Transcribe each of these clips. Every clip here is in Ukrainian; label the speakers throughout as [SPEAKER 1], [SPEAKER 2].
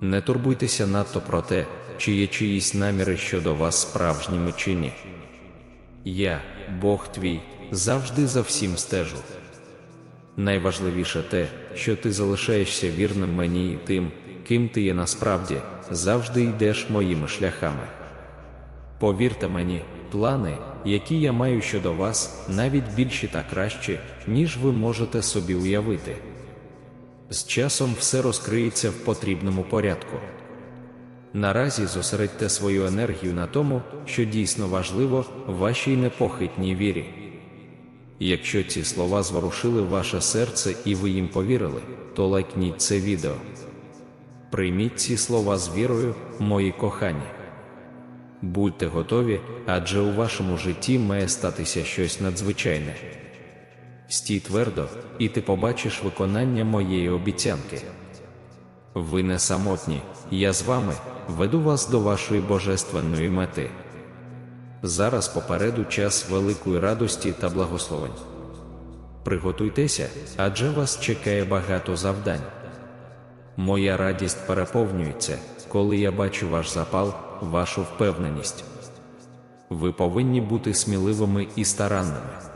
[SPEAKER 1] Не турбуйтеся надто про те, чи є чиїсь наміри щодо вас справжніми чи ні. Я, Бог твій, завжди за всім стежу. Найважливіше те, що ти залишаєшся вірним мені і тим, ким ти є насправді, завжди йдеш моїми шляхами. Повірте мені, плани, які я маю щодо вас, навіть більші та кращі, ніж ви можете собі уявити. З часом все розкриється в потрібному порядку. Наразі зосередьте свою енергію на тому, що дійсно важливо вашій непохитній вірі. Якщо ці слова зворушили ваше серце і ви їм повірили, то лайкніть це відео. Прийміть ці слова з вірою, мої кохані. Будьте готові, адже у вашому житті має статися щось надзвичайне. Стій твердо, і ти побачиш виконання моєї обіцянки. Ви не самотні, я з вами веду вас до вашої божественної мети. Зараз попереду час великої радості та благословень. Приготуйтеся, адже вас чекає багато завдань. Моя радість переповнюється, коли я бачу ваш запал, вашу впевненість. Ви повинні бути сміливими і старанними.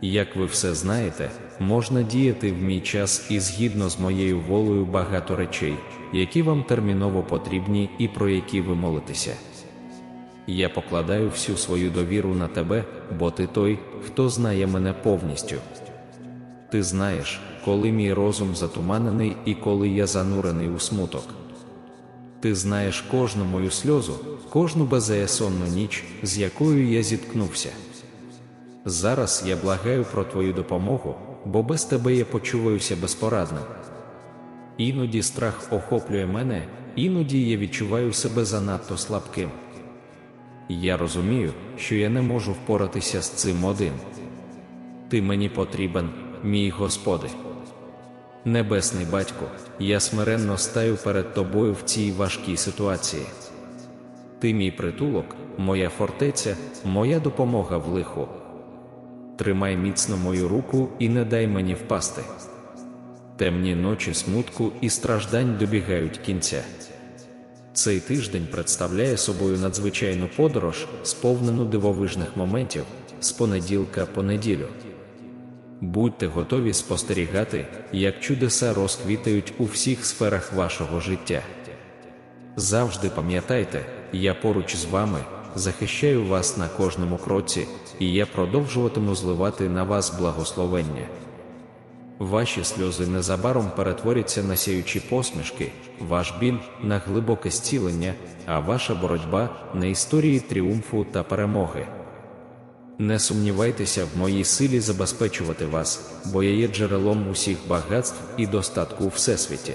[SPEAKER 1] Як ви все знаєте, можна діяти в мій час і згідно з моєю волею багато речей, які вам терміново потрібні і про які ви молитеся. Я покладаю всю свою довіру на тебе, бо ти той, хто знає мене повністю. Ти знаєш, коли мій розум затуманений і коли я занурений у смуток. Ти знаєш кожну мою сльозу, кожну беззаєсонну ніч, з якою я зіткнувся. Зараз я благаю про твою допомогу, бо без тебе я почуваюся безпорадним. Іноді страх охоплює мене, іноді я відчуваю себе занадто слабким. Я розумію, що я не можу впоратися з цим один. Ти мені потрібен, мій Господи. Небесний батько, я смиренно стаю перед тобою в цій важкій ситуації. Ти мій притулок, моя фортеця, моя допомога в лиху. Тримай міцно мою руку і не дай мені впасти. Темні ночі смутку і страждань добігають кінця. Цей тиждень представляє собою надзвичайну подорож, сповнену дивовижних моментів з понеділка по неділю. Будьте готові спостерігати, як чудеса розквітають у всіх сферах вашого життя. Завжди пам'ятайте, я поруч з вами, захищаю вас на кожному кроці, і я продовжуватиму зливати на вас благословення. Ваші сльози незабаром перетворяться на сяючі посмішки, ваш біль на глибоке зцілення, а ваша боротьба на історії тріумфу та перемоги. Не сумнівайтеся в моїй силі забезпечувати вас, бо я є джерелом усіх багатств і достатку у всесвіті.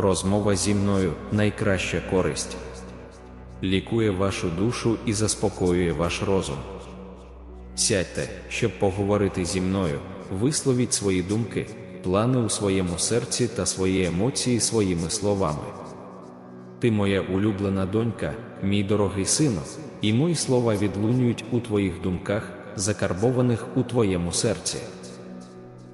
[SPEAKER 1] Розмова зі мною найкраща користь, лікує вашу душу і заспокоює ваш розум. Сядьте, щоб поговорити зі мною, висловіть свої думки, плани у своєму серці та свої емоції своїми словами. Ти моя улюблена донька, мій дорогий сину, і мої слова відлунюють у твоїх думках, закарбованих у твоєму серці.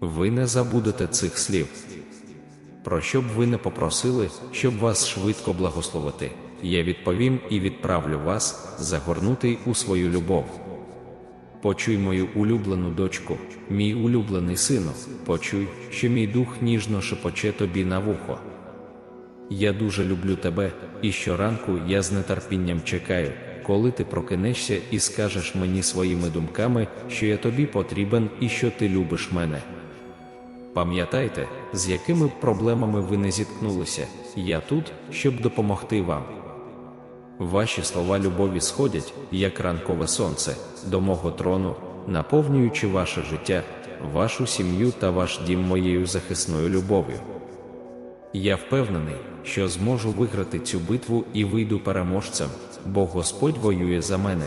[SPEAKER 1] Ви не забудете цих слів. Про що б ви не попросили, щоб вас швидко благословити, я відповім і відправлю вас, загорнутий у свою любов. Почуй мою улюблену дочку, мій улюблений сину, почуй, що мій дух ніжно шепоче тобі на вухо. Я дуже люблю тебе, і щоранку я з нетерпінням чекаю, коли ти прокинешся і скажеш мені своїми думками, що я тобі потрібен і що ти любиш мене. Пам'ятайте, з якими проблемами ви не зіткнулися, я тут, щоб допомогти вам. Ваші слова любові сходять, як ранкове сонце, до мого трону, наповнюючи ваше життя, вашу сім'ю та ваш дім моєю захисною любов'ю. Я впевнений, що зможу виграти цю битву і вийду переможцем, бо Господь воює за мене.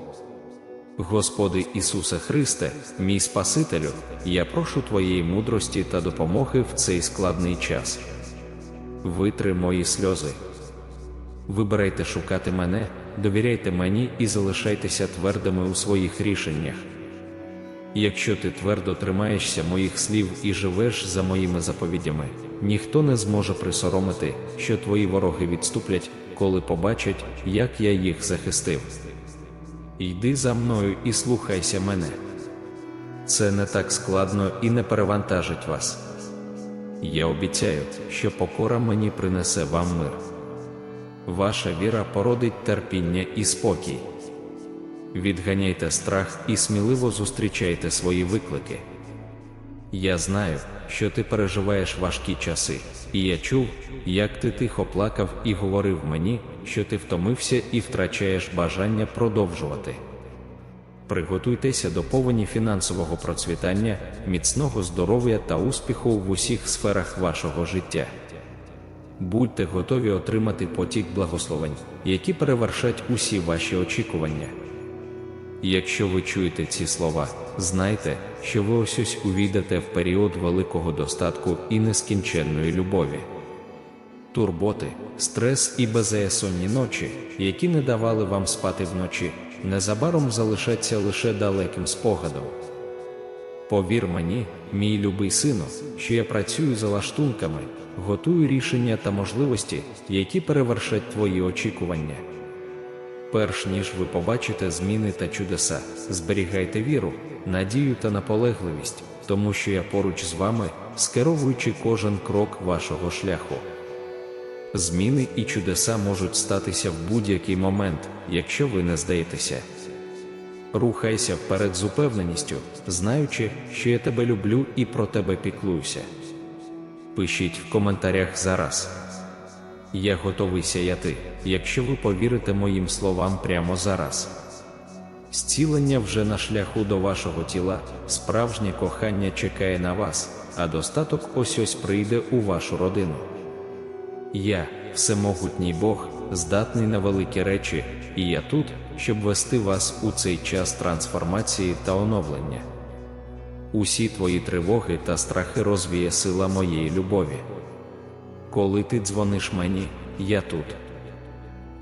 [SPEAKER 1] Господи Ісусе Христе, мій Спасителю, я прошу Твоєї мудрості та допомоги в цей складний час. Витри мої сльози. Вибирайте шукати мене, довіряйте мені і залишайтеся твердими у своїх рішеннях. Якщо ти твердо тримаєшся моїх слів і живеш за моїми заповідями, ніхто не зможе присоромити, що твої вороги відступлять, коли побачать, як я їх захистив. Йди за мною і слухайся мене. Це не так складно і не перевантажить вас. Я обіцяю, що покора мені принесе вам мир. Ваша віра породить терпіння і спокій. Відганяйте страх і сміливо зустрічайте свої виклики. Я знаю, що ти переживаєш важкі часи, і я чув, як ти тихо плакав і говорив мені, що ти втомився і втрачаєш бажання продовжувати. Приготуйтеся до повені фінансового процвітання, міцного здоров'я та успіху в усіх сферах вашого життя. Будьте готові отримати потік благословень, які перевершать усі ваші очікування. Якщо ви чуєте ці слова, знайте, що ви ось ось увійдете в період великого достатку і нескінченної любові. Турботи, стрес і беззаєсонні ночі, які не давали вам спати вночі, незабаром залишаться лише далеким спогадом. Повір мені, мій любий сину, що я працюю за лаштунками, готую рішення та можливості, які перевершать твої очікування. Перш ніж ви побачите зміни та чудеса, зберігайте віру, надію та наполегливість, тому що я поруч з вами, скеровуючи кожен крок вашого шляху. Зміни і чудеса можуть статися в будь-який момент, якщо ви не здаєтеся. Рухайся вперед з упевненістю, знаючи, що я тебе люблю і про тебе піклуюся. Пишіть в коментарях зараз. Я готовий сяяти, якщо ви повірите моїм словам прямо зараз. Зцілення вже на шляху до вашого тіла, справжнє кохання чекає на вас, а достаток ось ось прийде у вашу родину. Я, всемогутній Бог, здатний на великі речі, і я тут, щоб вести вас у цей час трансформації та оновлення. Усі твої тривоги та страхи розвіє сила моєї любові. Коли ти дзвониш мені, я тут.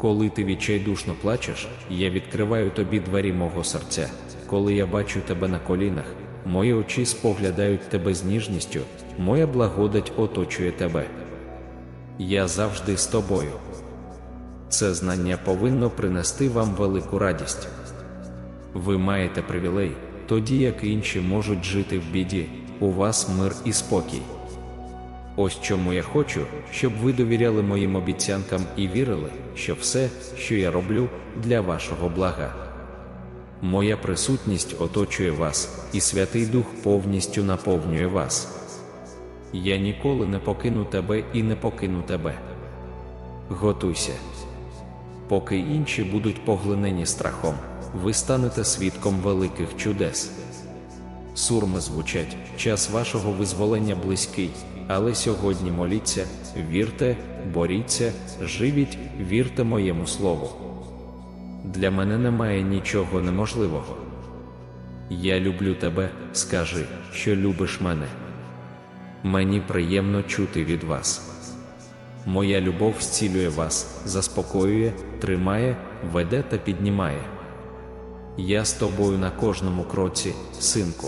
[SPEAKER 1] Коли ти відчайдушно плачеш, я відкриваю тобі двері мого серця. Коли я бачу тебе на колінах, мої очі споглядають тебе з ніжністю, моя благодать оточує тебе. Я завжди з тобою. Це знання повинно принести вам велику радість. Ви маєте привілей, тоді як інші можуть жити в біді, у вас мир і спокій. Ось чому я хочу, щоб ви довіряли моїм обіцянкам і вірили, що все, що я роблю, для вашого блага. Моя присутність оточує вас, і Святий Дух повністю наповнює вас. Я ніколи не покину тебе і не покину тебе. Готуйся. Поки інші будуть поглинені страхом, ви станете свідком великих чудес. Сурми звучать, час вашого визволення близький, але сьогодні моліться, вірте, боріться, живіть, вірте моєму слову. Для мене немає нічого неможливого. Я люблю тебе, скажи, що любиш мене. Мені приємно чути від вас. Моя любов зцілює вас, заспокоює, тримає, веде та піднімає. Я з тобою на кожному кроці, синку.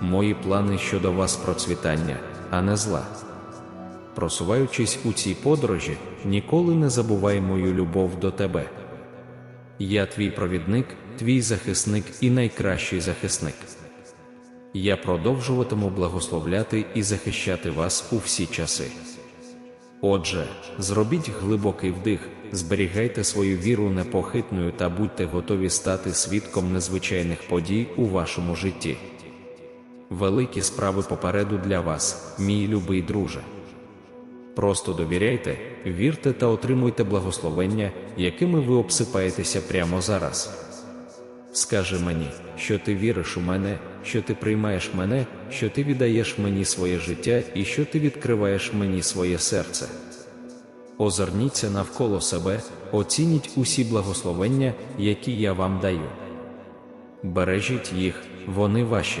[SPEAKER 1] Мої плани щодо вас процвітання, а не зла. Просуваючись у цій подорожі, ніколи не забувай мою любов до тебе. Я твій провідник, твій захисник і найкращий захисник. Я продовжуватиму благословляти і захищати вас у всі часи. Отже, зробіть глибокий вдих, зберігайте свою віру непохитною та будьте готові стати свідком незвичайних подій у вашому житті. Великі справи попереду для вас, мій любий друже. Просто довіряйте, вірте та отримуйте благословення, якими ви обсипаєтеся прямо зараз. Скажи мені, що ти віриш у мене, що ти приймаєш мене, що ти віддаєш мені своє життя і що ти відкриваєш мені своє серце. Озирніться навколо себе, оцініть усі благословення, які я вам даю. Бережіть їх, вони ваші.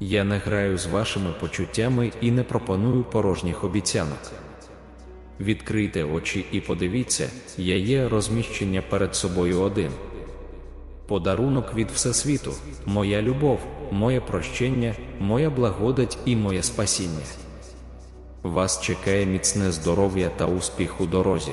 [SPEAKER 1] Я не граю з вашими почуттями і не пропоную порожніх обіцянок. Відкрийте очі і подивіться, я є розміщення перед собою один. Подарунок від Всесвіту, моя любов, моє прощення, моя благодать і моє спасіння. Вас чекає міцне здоров'я та успіх у дорозі.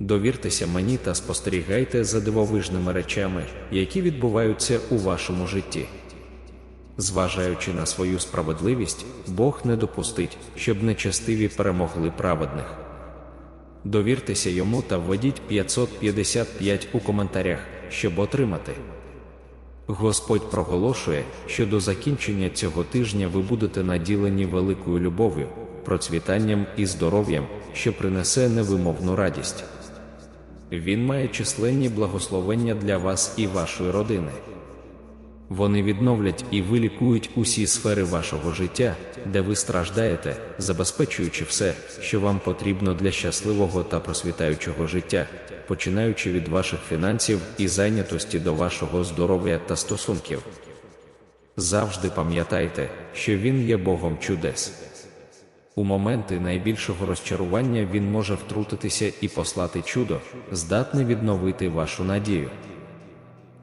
[SPEAKER 1] Довіртеся мені та спостерігайте за дивовижними речами, які відбуваються у вашому житті. Зважаючи на свою справедливість, Бог не допустить, щоб нечестиві перемогли праведних. Довіртеся йому та введіть 555 у коментарях, щоб отримати. Господь проголошує, що до закінчення цього тижня ви будете наділені великою любов'ю, процвітанням і здоров'ям, що принесе невимовну радість. Він має численні благословення для вас і вашої родини. Вони відновлять і вилікують усі сфери вашого життя, де ви страждаєте, забезпечуючи все, що вам потрібно для щасливого та просвітаючого життя, починаючи від ваших фінансів і зайнятості до вашого здоров'я та стосунків. Завжди пам'ятайте, що Він є Богом чудес. У моменти найбільшого розчарування Він може втрутитися і послати чудо, здатне відновити вашу надію.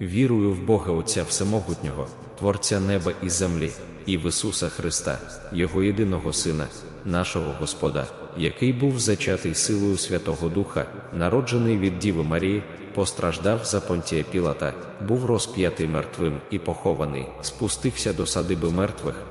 [SPEAKER 1] Вірую в Бога Отця Всемогутнього, Творця неба і землі, і в Ісуса Христа, Його єдиного Сина, нашого Господа, який був зачатий силою Святого Духа, народжений від Діви Марії, постраждав за понтія Пілата, був розп'ятий мертвим і похований, спустився до садиби мертвих.